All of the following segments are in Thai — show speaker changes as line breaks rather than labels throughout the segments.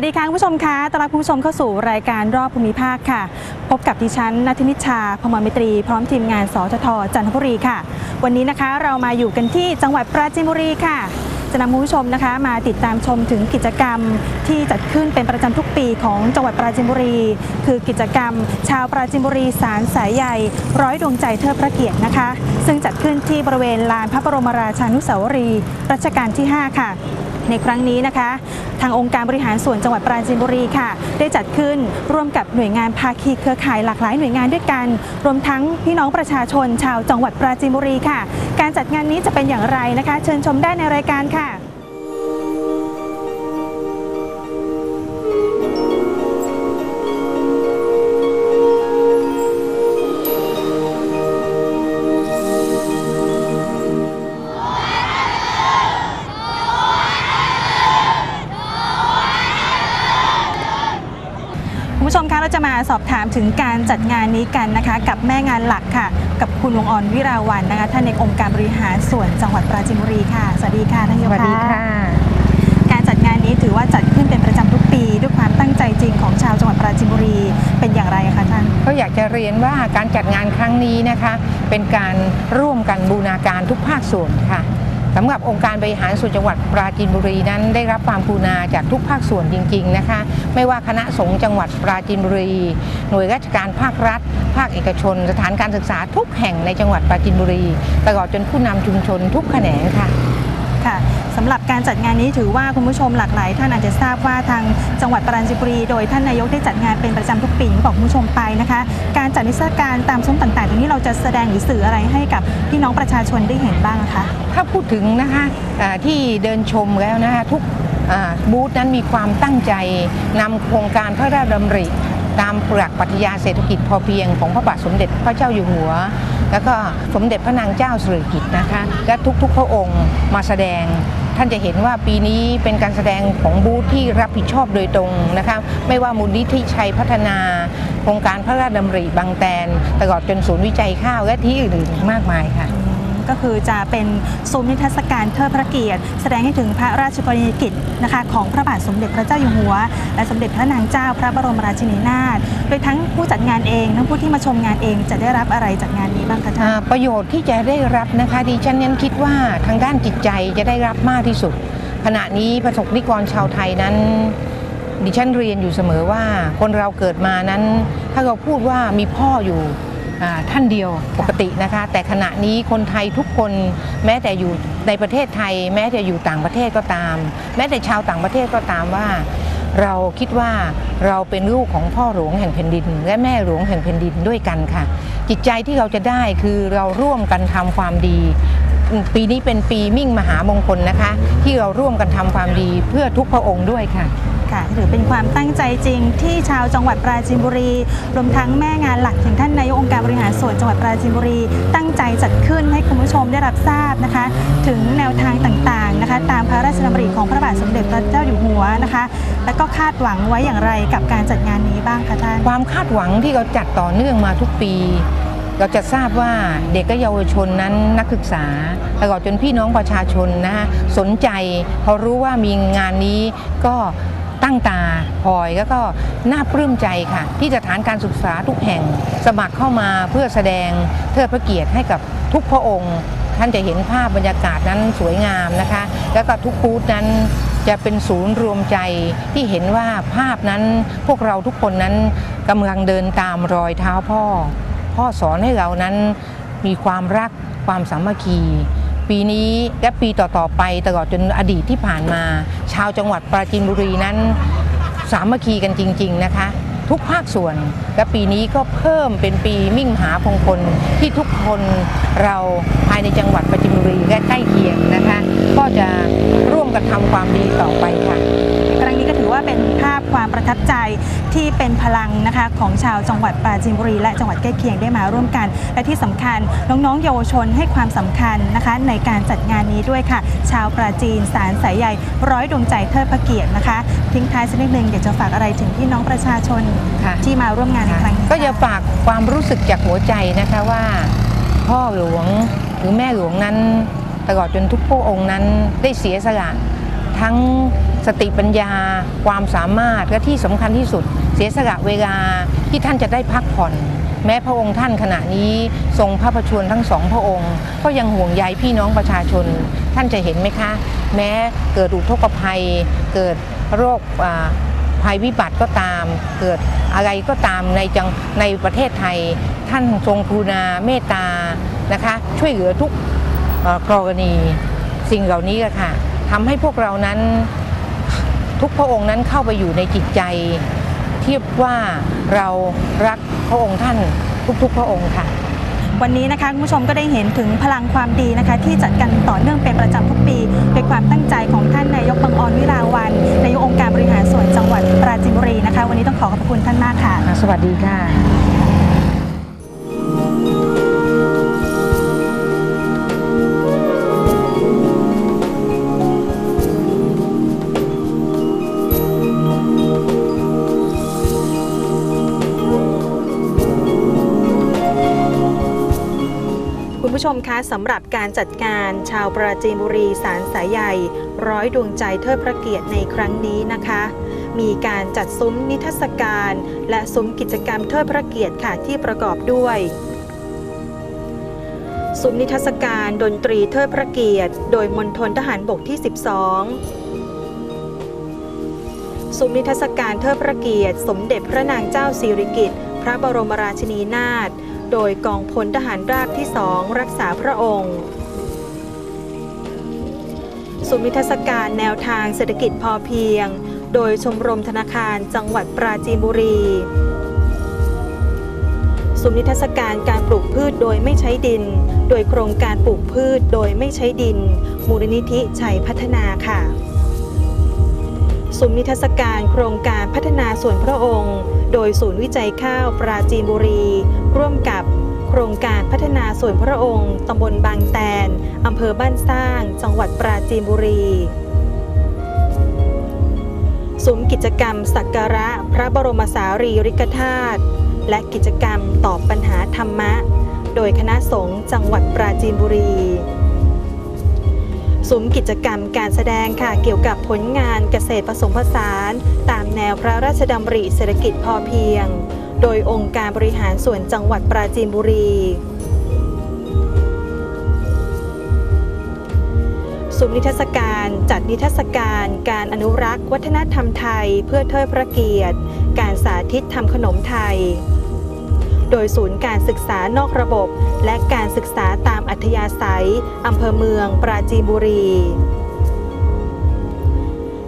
วัสดีค่ะคุณผู้ชมคะต้อนรับคุณผู้ชมเข้าสู่รายการรอบภูมิภาคค่ะ พบกับดิฉันนัทนิชา พมรมิตรี พร้อมทีมงาน สททจันทบุรีค่ะ วันนี้นะคะเรามาอยู่กันที่จังหวัดปราจีนบุรีค่ะ จะนำคุณผู้ชมนะคะ มาติดตามชมถึงกิจกรรมที่จัดขึ้นเป็นประจำทุกปีของจังหวัดปราจีนบุรี คือกิจกรรม ชาวปราจีนบุรีสารสายใหญ่ร้อยดวงใจเทิดพระเกียรตินะคะ ซึ่งจัดขึ้นที่บริเวณลานพระบรมราชานุสาวรีย์รัชกาลที่ 5 ค่ะ ในครั้งนี้นะคะ ทางองค์การบริหารส่วนจังหวัดปราจีนบุรีค่ะ ได้จัดขึ้นร่วมกับหน่วยงานภาคีเครือข่ายหลากหลายหน่วยงานด้วยกัน รวมทั้งพี่น้องประชาชนชาวจังหวัดปราจีนบุรีค่ะ การจัดงานนี้จะเป็นอย่างไรนะคะ เชิญชมได้ในรายการค่ะ สอบถามถึงการจัดงานนี้กันนะคะ กับแม่งานหลักค่ะ กับคุณวงออนวิราวันนะคะท่านในองค์การบริหารส่วนจังหวัดปราจีนบุรีค่ะสวัสดีค่ะท่านนาย
ส
ก
วัสดีค่ะ
การจัดงานนี้ถือว่าจัดขึ้นเป็นประจำทุกปี ด้วยความตั้งใจจริงของชาวจังหวัดปราจีนบุรีเป็นอย่างไรคะท่าน
ก็อยากจะเรียนว่าการจัดงานครั้งนี้นะคะ เป็นการร่วมกันบูรณาการทุกภาคส่วนค่ะ สำหรับองค์การบริหารส่วนจังหวัดปราจีนบุรีนั้นได้รับความกรุณาจากทุกภาคส่วนจริง ๆนะคะ ไม่ว่าคณะสงฆ์จังหวัดปราจีนบุรี หน่วยราชการภาครัฐ ภาคเอกชน สถานการศึกษาทุกแห่งในจังหวัดปราจีนบุรี ตลอดจนผู้นำชุมชนทุกแขนงค่ะ
ค่ะ สำหรับการจัดงานนี้ถือว่าคุณผู้ชมหลากหลายท่านอาจจะทราบว่าทางจังหวัดปราจีนบุรีโดยท่านนายกได้จัดงานเป็นประจำทุกปีอย่างที่บอกคุณผู้ชมไปนะคะ การจัดนิทรรศการตามซุ้มต่างๆตรงนี้เราจะแสดงหรือสื่ออะไรให้กับพี่น้องประชาชนได้เห็นบ้างคะ
ถ้าพูดถึงนะคะที่เดินชมแล้วนะคะทุกบูธนั้นมีความตั้งใจนำโครงการพระราชดำริ ตามปรักปรัชญาเศรษฐกิจพอเพียงของพระบาทสมเด็จพระเจ้าอยู่หัว แล้วก็สมเด็จพระนางเจ้าสิริกิติ์นะคะ และทุกๆพระองค์มาแสดง ท่านจะเห็นว่าปีนี้เป็นการแสดงของบูธที่รับผิดชอบโดยตรงนะคะไม่ว่ามูลนิธิชัยพัฒนาโครงการพระราชดำริบางแตนตลอดจนศูนย์วิจัยข้าวและที่อื่นๆมากมายค่ะ
ก็คือจะเป็นซุ้มนิทรรศการเทิดพระเกียรติ แสดงให้ถึงพระราชกรณียกิจนะคะของพระบาทสมเด็จพระเจ้าอยู่หัว และสมเด็จพระนางเจ้าพระบรมราชินีนาถโดยทั้งผู้จัดงานเองทั้งผู้ที่มาชมงานเองจะได้รับอะไรจากงานนี้บ้างคะท่าน
ประโยชน์ที่จะได้รับนะคะดิฉันยังคิดว่าทางด้านจิตใจจะได้รับมากที่สุด ขณะนี้ประสบนิกรชาวไทยนั้นดิฉันเรียนอยู่เสมอว่าคนเราเกิดมานั้น ถ้าเราพูดว่ามีพ่ออยู่ ท่านเดียวปกตินะคะ แต่ขณะนี้คนไทยทุกคนแม้แต่อยู่ในประเทศไทย แม้จะอยู่ต่างประเทศก็ตาม แม้แต่ชาวต่างประเทศก็ตามว่า เราคิดว่าเราเป็นลูกของพ่อหลวงแห่งแผ่นดิน และแม่หลวงแห่งแผ่นดินด้วยกันค่ะ จิตใจที่เราจะได้คือเราร่วมกันทำความดีปีนี้เป็นปีมิ่งมหามงคลนะคะ ที่เราร่วมกันทำความดีเพื่อทุกพระองค์ด้วยค่ะ
ค่ะถือเป็นความตั้งใจจริงที่ชาวจังหวัดปราจีนบุรี รวมทั้งแม่งานหลักถึงท่านนายกองค์การบริหารส่วนจังหวัดปราจีนบุรี ตั้งใจจัดขึ้นให้คุณผู้ชมได้รับทราบนะคะ ถึงแนวทางต่างๆนะคะ ตามพระราชดำริของพระบาทสมเด็จพระเจ้าอยู่หัวนะคะ และก็คาดหวังไว้อย่างไรกับการจัดงานนี้บ้างคะท่าน
ความคาดหวังที่เราจัดต่อเนื่องมาทุกปี เราจะทราบว่าเด็กและเยาวชนนั้นนักศึกษาตลอดจนพี่น้องประชาชนนะฮะสนใจพอรู้ว่ามีงานนี้ก็ ตั้งตาคอยแล้วก็น่าปลื้มใจค่ะ ที่สถานการศึกษาทุกแห่งสมัครเข้ามาเพื่อแสดงเทิดพระเกียรติให้กับทุกพระองค์ ท่านจะเห็นภาพบรรยากาศนั้นสวยงามนะคะ แล้วก็ทุกบูธนั้นจะเป็นศูนย์รวมใจที่เห็นว่าภาพนั้นพวกเราทุกคนนั้นกำลังเดินตามรอยเท้าพ่อ พ่อสอนให้เรานั้นมีความรักความสามัคคี ปีนี้และปีต่อๆไปตลอดจนอดีตที่ผ่านมา ชาวจังหวัดปราจีนบุรีนั้น สามัคคีกันจริง ๆนะคะ ทุกภาคส่วนและปีนี้ก็เพิ่มเป็นปีมิ่งมหาพงคลที่ทุกคนเราภายในจังหวัดประจินบุรีและใกล้เคียงนะคะ ก็จะร่วมกันทำความดีต่อไปค่ะ
ครั้งนี้ก็ถือว่าเป็นภาพความประทับใจ ที่เป็นพลังนะคะของชาวจังหวัดปราจีนบุรี และจังหวัดใกล้เคียงได้มาร่วมกัน และที่สำคัญน้องๆ เยาวชนให้ความสำคัญนะคะในการจัดงานนี้ด้วยค่ะ ชาวปราจีนสารสายใยร้อยดวงใจเทิดพระเกียรตินะคะ ทิ้งท้ายสักนิดนึงอยากจะฝากอะไรถึงพี่น้องประชาชน
ค่ะ
ที่มาร่วมงานในครั้งนี้
ก็จะฝากความรู้สึกจากหัวใจนะคะว่า พ่อหลวงหรือแม่หลวงนั้นตลอดจนทุกพระองค์นั้นได้เสียสละทั้ง สติปัญญา ความสามารถและที่สำคัญที่สุด เสียสละเวลาที่ท่านจะได้พักผ่อน แม้พระองค์ท่านขณะนี้ทรงพระประชวรทั้งสองพระองค์ ก็ยังห่วงใยพี่น้องประชาชน ท่านจะเห็นไหมคะ แม้เกิดอุทกภัย เกิดโรคภัยวิบัติก็ตาม เกิดอะไรก็ตามในจังในประเทศไทย ท่านทรงกรุณาเมตตานะคะช่วยเหลือทุกกรณีสิ่งเหล่านี้ค่ะทำให้พวกเรานั้น ทุกพระองค์นั้นเข้าไปอยู่ในจิตใจเทียบว่าเรารักพระองค์ท่านทุกๆ พระองค์ค่ะ
วันนี้นะคะคุณผู้ชมก็ได้เห็นถึงพลังความดีนะคะ ที่จัดกันต่อเนื่องเป็นประจำทุกปีเป็นความตั้งใจของท่านนายกบังออนวิลาวันนายกองค์การบริหารส่วนจังหวัดปราจีนบุรีนะคะ วันนี้ต้องขอขอบพระคุณท่านมากค่ะ
สวัสดีค่ะ
ผู้ชมคะสำหรับการจัดงานชาวปราจีนบุรีสารสายใหญ่ ร้อยดวงใจเทิดพระเกียรติในครั้งนี้นะคะ มีการจัดซุ้มนิทรรศการ และซุ้มกิจกรรมเทิดพระเกียรติค่ะที่ประกอบด้วยซุ้มนิทรรศการดนตรีเทิดพระเกียรติ โดยมณฑลทหารบกที่ 12 ซุ้มนิทรรศการเทิดพระเกียรติ สมเด็จพระนางเจ้าสิริกิติ์พระบรมราชินีนาถ โดยกองพลทหารราบที่สองรักษาพระองค์สุมิทรรศการแนวทางเศรษฐกิจพอเพียง โดยชมรมธนาคารจังหวัดปราจีนบุรีสุมิทรรศการการปลูกพืชโดยไม่ใช้ดิน โดยโครงการปลูกพืชโดยไม่ใช้ดิน มูลนิธิชัยพัฒนาค่ะ สุมนิทรรศการโครงการพัฒนาส่วนพระองค์ โดยศูนย์วิจัยข้าวปราจีนบุรี ร่วมกับโครงการพัฒนาส่วนพระองค์ ตำบลบางแตน อำเภอบ้านสร้าง จังหวัดปราจีนบุรีซุ้มกิจกรรมสักการะพระบรมสารีริกธาตุและกิจกรรมตอบปัญหาธรรมะ โดยคณะสงฆ์จังหวัดปราจีนบุรี ซุ้มกิจกรรมการแสดงค่ะเกี่ยวกับผลงานเกษตรผสมผสาน ตามแนวพระราชดำริเศรษฐกิจพอเพียง โดยองค์การบริหารส่วนจังหวัดปราจีนบุรีซุ้มนิทรรศการจัดนิทรรศการการอนุรักษ์ วัฒนธรรมไทย เพื่อเทิดพระเกียรติ การสาธิตทำขนมไทย โดยศูนย์การศึกษานอกระบบ และการศึกษาตามอัธยาศัยอำเภอเมือง ปราจีนบุรี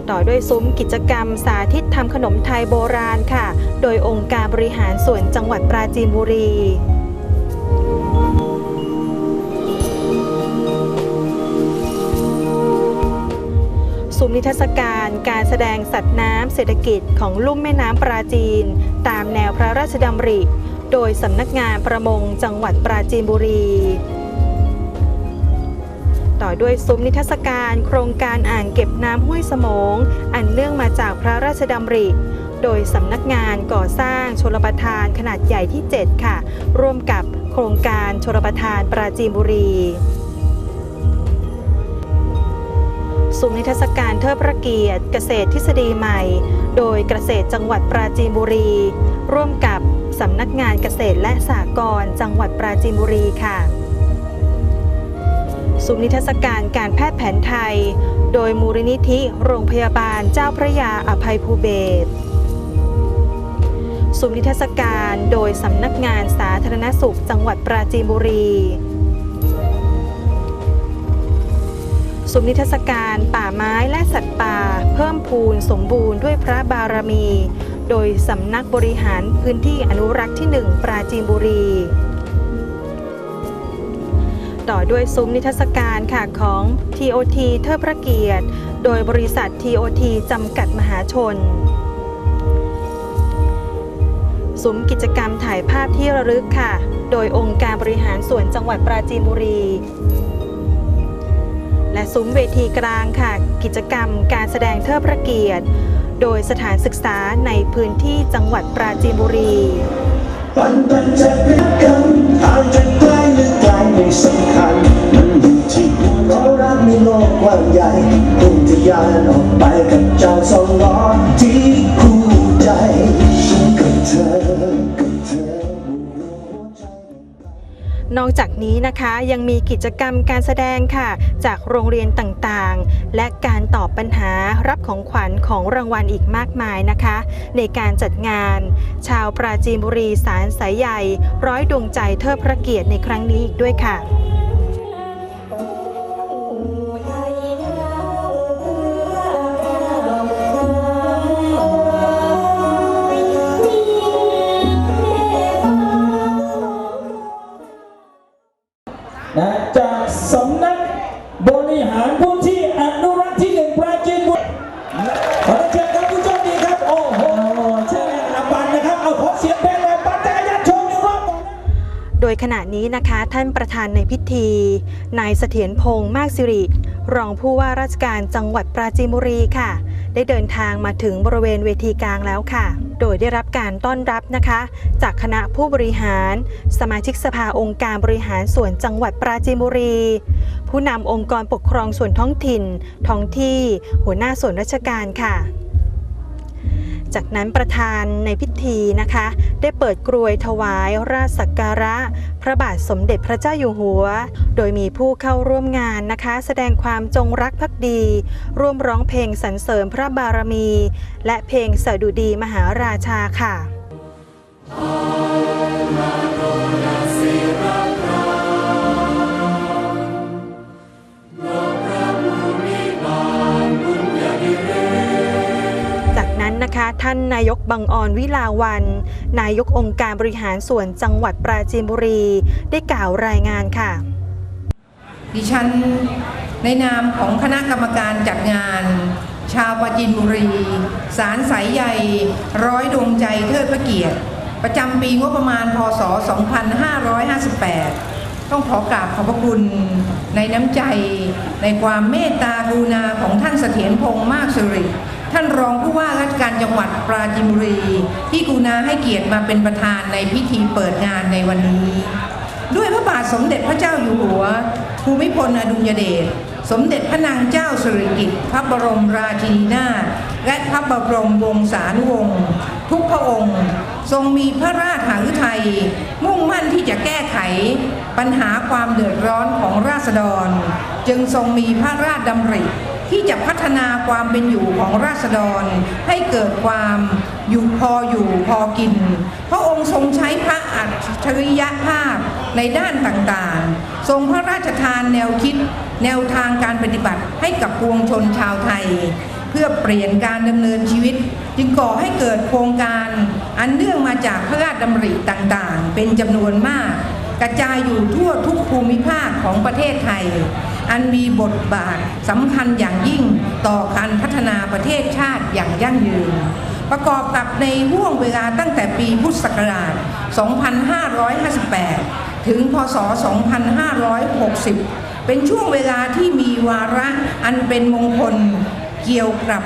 ต่อด้วยซุ้มกิจกรรมสาธิตทำขนมไทยโบราณค่ะ โดยองค์การบริหารส่วนจังหวัดปราจีนบุรีซุ้มนิทรรศการการแสดงสัตว์น้ำเศรษฐกิจของลุ่มแม่น้ำปราจีน ตามแนวพระราชดำริ โดยสำนักงานประมงจังหวัดปราจีนบุรี ต่อด้วยซุ้มนิทรรศการโครงการอ่างเก็บน้ำห้วยสมง อันเนื่องมาจากพระราชดำริโดยสำนักงานก่อสร้างชลประทานขนาดใหญ่ที่ 7 ค่ะ ร่วมกับโครงการชลประทานปราจีนบุรีซุ้มนิทรรศการเทิดพระเกียรติเกษตรทฤษฎีใหม่ โดยเกษตรจังหวัดปราจีนบุรี ร่วมกับ สำนักงานเกษตรและสหกรณ์จังหวัดปราจีนบุรีค่ะซุ้มนิทรรศการการแพทย์แผนไทย โดยมูลนิธิโรงพยาบาลเจ้าพระยาอภัยภูเบศซุ้มนิทรรศการโดยสำนักงานสาธารณสุขจังหวัดปราจีนบุรีซุ้มนิทรรศการป่าไม้และสัตว์ป่า เพิ่มพูนสมบูรณ์ด้วยพระบารมี โดยสำนักบริหารพื้นที่อนุรักษ์ที่ 1 ปราจีนบุรี ต่อด้วยซุ้มนิทรรศการค่ะของ TOT เทิดพระเกียรติ โดยบริษัท TOT จำกัดมหาชนซุ้มกิจกรรมถ่ายภาพที่ระลึกค่ะ โดยองค์การบริหารส่วนจังหวัดปราจีนบุรี และซุ้มเวทีกลางค่ะ กิจกรรมการแสดงเทิดพระเกียรติ โดยสถานศึกษาในพื้นที่จังหวัดปราจีนบุรี
ปันปันจะรักกันทางจะใกล้หรือไกลไม่สำคัญมันอยู่ที่เรารักในโลกกว้างใหญ่พุ่งทะยานออกไปกับเจ้าสองล้อที่คู่ใจฉันกับเธอ
นอกจากนี้นะคะยังมีกิจกรรมการแสดงค่ะ จากโรงเรียนต่างๆ และการตอบปัญหารับของขวัญของรางวัลอีกมากมายนะคะ ในการจัดงาน ชาวปราจีนบุรีสารสายใหญ่ ร้อยดวงใจเทิดพระเกียรติในครั้งนี้อีกด้วยค่ะ
นะจากสำนักบริหารพื้นที่อนุรักษ์ที่หนึ่งปราจีนบุรีขอเชิญครับผู้โชคดีครับ โอ้โหเชิญอาบันนะครับ เอาขอเสียงเพลงหน่อยปันจักรยานชว์หนึ่งรอบก่อนนะ
โดยขณะนี้นะคะท่านประธานในพิธี นายเสถียรพงษ์มากสิริ รองผู้ว่าราชการจังหวัดปราจีนบุรีค่ะ ได้เดินทางมาถึงบริเวณเวทีกลางแล้วค่ะ โดยได้รับการต้อนรับนะคะ จากคณะผู้บริหาร สมาชิกสภาองค์การบริหารส่วนจังหวัดปราจีนบุรี ผู้นำองค์กรปกครองส่วนท้องถิ่น ท้องที่ หัวหน้าส่วนราชการค่ะ จากนั้นประธานในพิธีนะคะ ได้เปิดกรวยถวายราชสักการะ พระบาทสมเด็จพระเจ้าอยู่หัว โดยมีผู้เข้าร่วมงานนะคะ แสดงความจงรักภักดี ร่วมร้องเพลงสรรเสริมพระบารมี และเพลงสดุดีมหาราชาค่ะ นะคะ ท่านนายกบังออนวิลาวัน นายกองค์การบริหารส่วนจังหวัดปราจีนบุรี ได้กล่าวรายงานค่ะ
ดิฉันในนามของคณะกรรมการจัดงาน ชาวปราจินบุรี สารสายใยร้อยดวงใจเทิดพระเกียรติ ประจำปีงบประมาณพศ 2558ต้องขอกราบขอบพระคุณในน้ำใจในความเมตตากรุณาของท่านเสถียรพงษ์มากสิริ ท่านรองผู้ว่าราชการจังหวัดปราจีนบุรี ที่กุณาให้เกียรติมาเป็นประธานในพิธีเปิดงานในวันนี้ ด้วยพระบาทสมเด็จพระเจ้าอยู่หัว ภูมิพลอดุลยเดชสมเด็จพระนางเจ้าสิริกิติ์พระบรมราชินีนาถและพระบรมวงศานุวงศ์ทุกพระองค์ ทรงมีพระราชหฤทัยมุ่งมั่นที่จะแก้ไข ปัญหาความเดือดร้อนของราษฎร จึงทรงมีพระราชดำริ ที่จะพัฒนาความเป็นอยู่ของราษฎร ให้เกิดความอยู่พออยู่พอกิน พระองค์ทรงใช้พระอัจฉริยภาพในด้านต่างๆ ทรงพระราชทานแนวคิดแนวทางการปฏิบัติให้กับปวงชนชาวไทย เพื่อเปลี่ยนการดำเนินชีวิต จึงก่อให้เกิดโครงการอันเนื่องมาจากพระราชดำริต่างๆ เป็นจำนวนมาก กระจายอยู่ทั่วทุกภูมิภาคของประเทศไทย อันมีบทบาทสำคัญอย่างยิ่งต่อการพัฒนาประเทศชาติอย่างยั่งยืน ประกอบกับในห่วงเวลาตั้งแต่ปีพุทธศักราช 2558 ถึงพศ 2560 เป็นช่วงเวลาที่มีวาระอันเป็นมงคลเกี่ยวกับ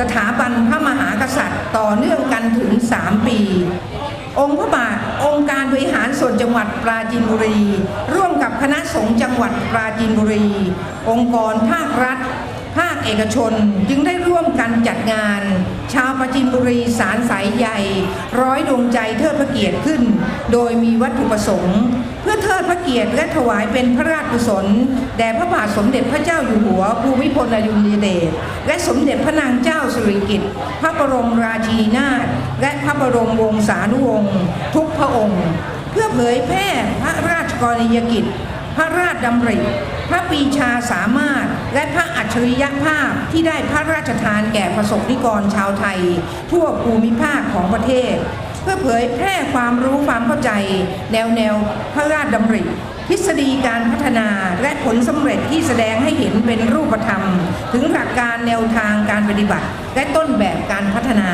สถาบันพระมหากษัตริย์ต่อเนื่องกันถึง 3 ปี องค์พระบาท องค์การบริหารส่วนจังหวัดปราจีนบุรี ร่วมกับคณะสงฆ์จังหวัดปราจีนบุรี องค์กรภาครัฐ ภาคเอกชนจึงได้ร่วมกันจัดงาน ชาวปราจีนบุรีสารสายใหญ่ร้อยดวงใจเทิดพระเกียรติขึ้น โดยมีวัตถุประสงค์ เพื่อเทิดพระเกียรติและถวายเป็นพระราชกุศล แด่พระบาทสมเด็จพระเจ้าอยู่หัวภูมิพลอดุลยเดชและสมเด็จพระนางเจ้าสิริกิติ์พระบรมราชินีนาถและพระบรมวงศานุวงศ์ทุกพระองค์ เพื่อเผยแพร่พระราชกรณียกิจ พระราชดำริ พระปีชาสามารถ และพระอัจฉริยภาพที่ได้พระราชทานแก่ประสบนิกรชาวไทย ทั่วภูมิภาคของประเทศ เพื่อเผยแพร่ความรู้ความเข้าใจ แนวแนวพระราชดำริทฤษฎีการพัฒนาและผลสำเร็จที่แสดงให้เห็นเป็นรูปธรรม ถึงหลักการแนวทางการปฏิบัติ และต้นแบบการพัฒนา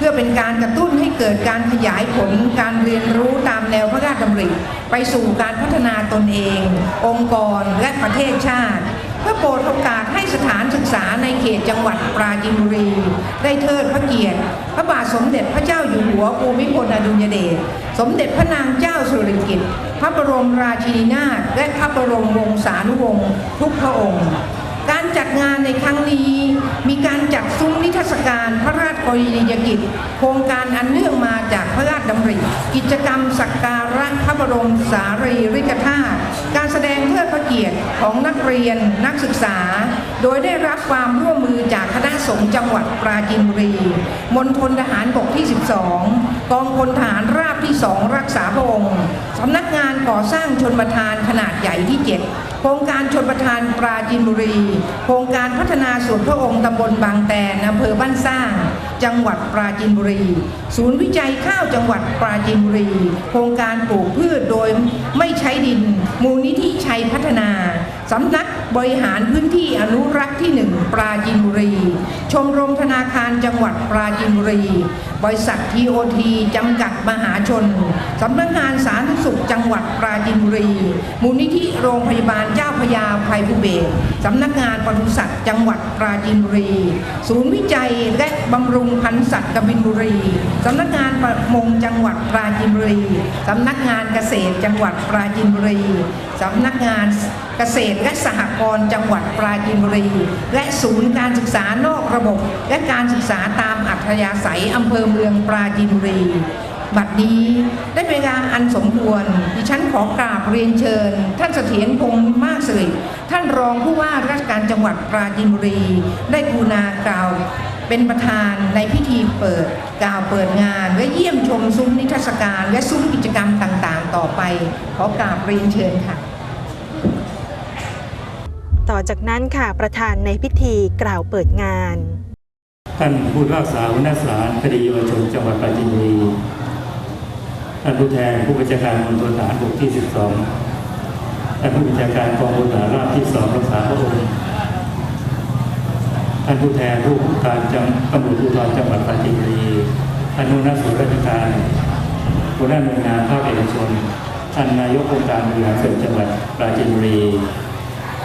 พื่อเป็นการกระตุ้นให้เกิดการขยายผลการเรียนรู้ตามแนวพระราชดำริ ไปสู่การพัฒนาตนเอง องค์กรและประเทศชาติ เพื่อโปรดโอกาสให้สถานศึกษาในเขตจังหวัดปราจีนบุรี ได้เทิดพระเกียรติ พระบาทสมเด็จพระเจ้าอยู่หัวภูมิพลอดุลยเดชสมเด็จพระนางเจ้าสุริกิติ์พระบรมราชินีนาถและพระบรมวงศานุวงศ์ทุกพระองค์ การจัดงานในครั้งนี้ มีการจัดซุ้มนิทรรศการพระราชกรณียกิจ โครงการอันเนื่องมาจากพระราชดำริ กิจกรรมสักการะพระบรมสารีริกธาตุการแสดงเพื่อพระเกียรติของนักเรียนนักศึกษา โดยได้รับความร่วมมือจากคณะสงฆ์จังหวัดปราจีนบุรีมณฑลทหารบกที่ 12 กองพลทหารราบที่ 2 รักษาพระองค์สำนักงานก่อสร้างชนประทานขนาดใหญ่ที่ 7 โครงการชนประทานปราจีนบุรี โครงการพัฒนาส่วนพระองค์ตำบลบางแตนอำเภอบ้านสร้าง จังหวัดปราจีนบุรี ศูนย์วิจัยข้าวจังหวัดปราจีนบุรี โครงการปลูกพืชโดยไม่ใช้ดิน มูลนิธิชัยพัฒนา สำนักบริหารพื้นที่อนุรักษ์ที่ 1 ปราจีนบุรี ชมรมธนาคารจังหวัดปราจีนบุรี บริษัททีโอทีจำกัดมหาชน สำนักงานสาธารณสุขจังหวัดปราจีนบุรี มูลนิธิโรงพยาบาลเจ้าพยาภัยภูเบศสำนักงานปศุสัตว์จังหวัดปราจีนบุรี ศูนย์วิจัยและบำรุงพันธุ์สัตว์กบินบุรี สำนักงานประมงจังหวัดปราจีนบุรี สำนักงานเกษตรจังหวัดปราจีนบุรี สำนักงาน เกษตรและสหกรณ์จังหวัดปราจีนบุรี และศูนย์การศึกษานอกระบบ และการศึกษาตามอัธยาศัยอำเภอเมืองปราจีนบุรีบัดนี้ได้เป็นเวลาอันสมควร ดิฉันขอกราบเรียนเชิญ ท่านเสถียรพงษ์มากสิริท่านรองผู้ว่าราชการจังหวัดปราจีนบุรี ได้กรุณากล่าว เป็นประธานในพิธีเปิดกล่าวเปิดงาน และเยี่ยมชมซุ้มนิทรรศการ และซุ้มกิจกรรมต่างๆ ต่อไป ขอกราบเรียนเชิญค่ะ
ต่อจากนั้นค่ะประธานในพิธีกล่าวเปิดงาน
ท่านผู้พิพากษาหัวหน้าศาลคดีเยาวชนจังหวัดปราจีนบุรีท่านผู้แทนผู้บัญชาการมณฑลทหารบกที่ 12 ท่านผู้บัญชาการกองพลทหารราบที่ 2 รักษาพระองค์ท่านผู้แทนผู้ผู้การจังตำรวจภูธรจังหวัดปราจีนบุรีท่านหัวหน้าส่วนราชการหัวหน้าหน่วยงานภาคเอกชนท่านนายกองค์การบริหารส่วนจังหวัดปราจีนบุรี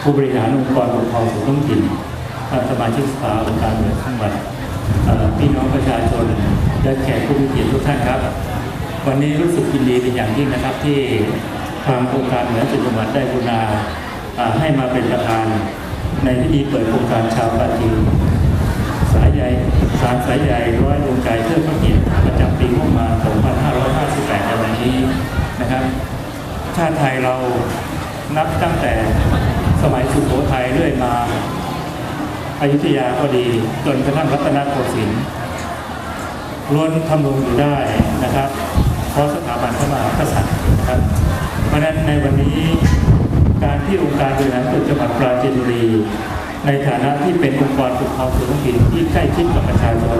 ผู้บริหารองค์กรปกครองส่วนท้องถิ่นสมาชิกสภาองค์การบริหารจังหวัดพี่น้องประชาชนและแขกผู้มีเกียรติทุกท่านครับ วันนี้รู้สึกยินดีเป็นอย่างยิ่งนะครับที่ทางองค์การบริหารส่วนจังหวัดได้กรุณาให้มาเป็นประธาน ในพิธีเปิดโครงการชาวปราจีนสายใยสารสายใยร้อยดวงใจเพื่อพระเกียรติประจำปีงบมา2558ในวันนี้นะครับ ชาติไทยเรานับตั้งแต่ สมัยสุโขทัยเรื่อยมาอายุทยาก็ดีจนกระทั่งรัตนโกสินทร์ล้วนทำลงอยู่ได้นะครับ เพราะสถาบันพระมหากษัตริย์นะครับ เพราะฉะนั้นในวันนี้การที่องค์การบริหารส่วนจังหวัดปราจีนบุรี ในฐานะที่เป็นองค์กรปกครองส่วนท้องถิ่นที่ใกล้ชิดกับประชาชน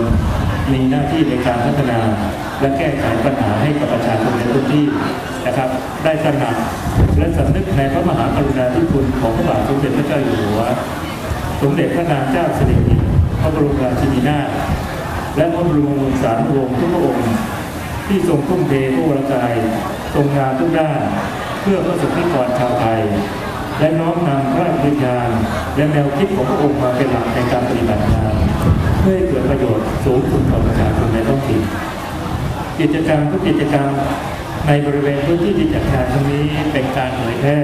มีหน้าที่ในการพัฒนา และแก้ไขปัญหาให้กับประชาชนในพื้นที่นะครับ ได้ตระหนักและสำนึกในพระมหากรุณาธิคุณของพระบาทสมเด็จพระเจ้าอยู่หัว สมเด็จพระนางเจ้าสิริกิติ์พระบรมราชินีนาถและพระบรมวงศานุวงศ์ทุกพระองค์ที่ทรงทุ่มเทพระวรกายทรงงานทุกด้านเพื่อพระสุขนิกรชาวไทย และน้อมนำพระราชวิญญาณและแนวคิดของพระองค์มาเป็นหลักในการปฏิบัติงาน เพื่อให้เกิดประโยชน์สูงสุดต่อประชาชนในท้องถิ่น กิจกรรมทุกกิจกรรมในบริเวณพื้นที่ที่จัดงานครั้งนี้เป็นการเผยแพร่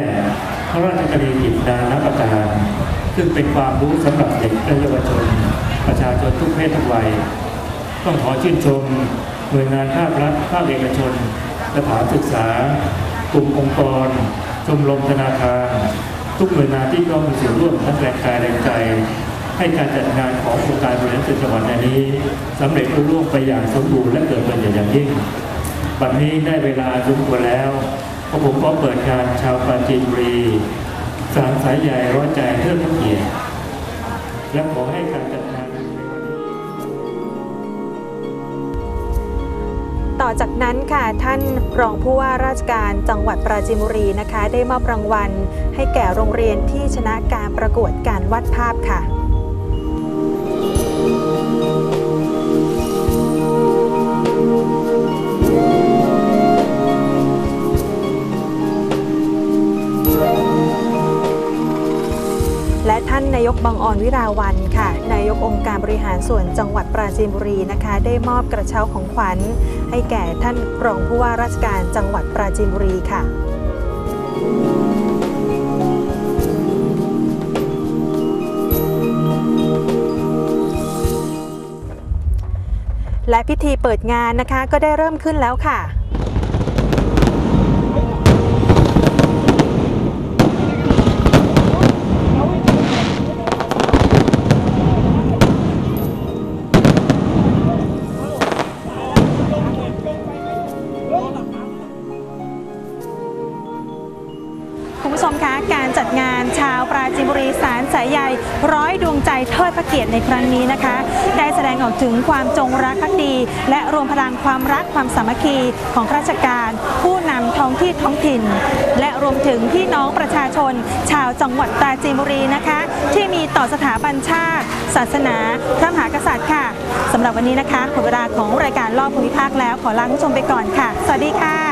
พระราชกรณียกิจนานประการซึ่งเป็นความรู้สำหรับเด็กและเยาวชน ประชาชนทุกเพศทุกวัย ต้องขอชื่นชมหน่วยงานภาครัฐภาคเอกชนสถานศึกษา กลุ่มองค์กร ชมรมธนาคาร ทุกหน่วยงานที่เข้ามีส่วนร่วมทั้งแรงกายแรงใจ ให้การจัดงานของโครงการบริหารส่วนจังหวัดนี้สำเร็จรุ่ร่วงไปอย่างสมบูรณ์และเกิดประโยชน์อย่างยิ่งวันนี้ได้เวลาสมควรแล้วพผมก็เปิดงานชาวปราจีนบุรีสารสายใหญ่ร้อนใจเพื่อพระเกียรติและขอให้การจัดงาน
ต่อจากนั้นค่ะท่านรองผู้ว่าราชการจังหวัดปราจีนบุรีนะคะ ได้มอบรางวัลให้แก่โรงเรียนที่ชนะการประกวดการวาดภาพค่ะ นนายกบางออนวิราวันค่ะ นายกองค์การบริหารส่วนจังหวัดปราจีนบุรีนะคะ ได้มอบกระเช้าของขวัญ ให้แก่ท่านรองผู้ว่าราชการจังหวัดปราจีนบุรีค่ะและพิธีเปิดงานนะคะก็ได้เริ่มขึ้นแล้วค่ะ ทิดพระเกียรติในครั้งนี้นะคะ ได้แสดงออกถึงความจงรักภักดี และรวมพลังความรักความสามัคคีของข้าราชการ ผู้นำท้องที่ท้องถิ่น และรวมถึงพี่น้องประชาชน ชาวจังหวัดปราจีนบุรีนะคะ ที่มีต่อสถาบันชาติ ศาสนา พระมหากษัตริย์ค่ะสำหรับวันนี้นะคะหมดเวลาของรายการรอบภูมิภาคแล้วขอลาคุณผู้ชมไปก่อนค่ะ สวัสดีค่ะ